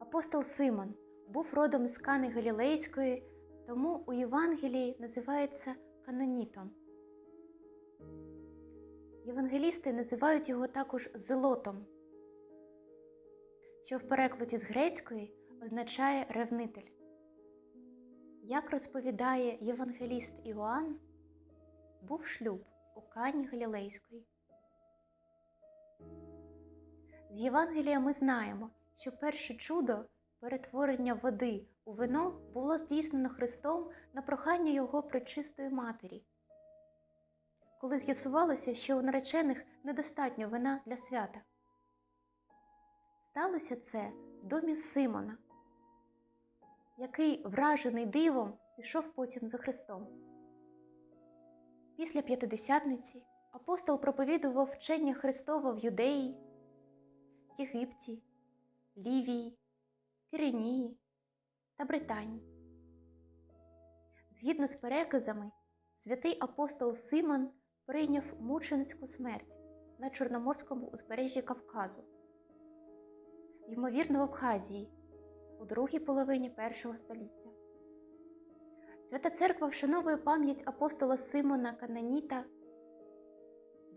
Апостол Симон був родом з Кани Галілейської, тому у Євангелії називається канонітом. Євангелісти називають його також зелотом, що в перекладі з грецької означає ревнитель. Як розповідає євангеліст Іоанн, був шлюб у Кані Галілейської. З Євангелія ми знаємо, що перше чудо перетворення води у вино було здійснено Христом на прохання Його пречистої матері. Коли з'ясувалося, що у наречених недостатньо вина для свята. Сталося це в домі Симона, який, вражений дивом, пішов потім за Христом. Після п'ятидесятниці апостол проповідував вчення Христова в Юдеї, Єгипті, Лівії, Киринії та Британії. Згідно з переказами, святий апостол Симон прийняв мученицьку смерть на Чорноморському узбережжі Кавказу, ймовірно, в Абхазії у другій половині першого століття. Свята Церква вшановує пам'ять апостола Симона Кананіта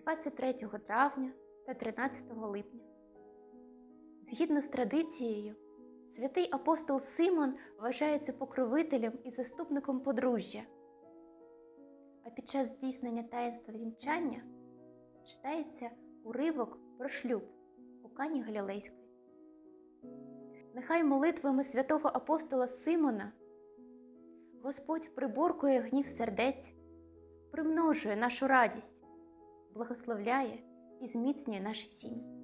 23 травня та 13 липня. Згідно з традицією, святий апостол Симон вважається покровителем і заступником подружжя. А під час здійснення таїнства вінчання читається уривок про шлюб у Кані Галілейської. Нехай молитвами святого апостола Симона Господь приборкує гнів сердець, примножує нашу радість, благословляє і зміцнює наші сім'ї.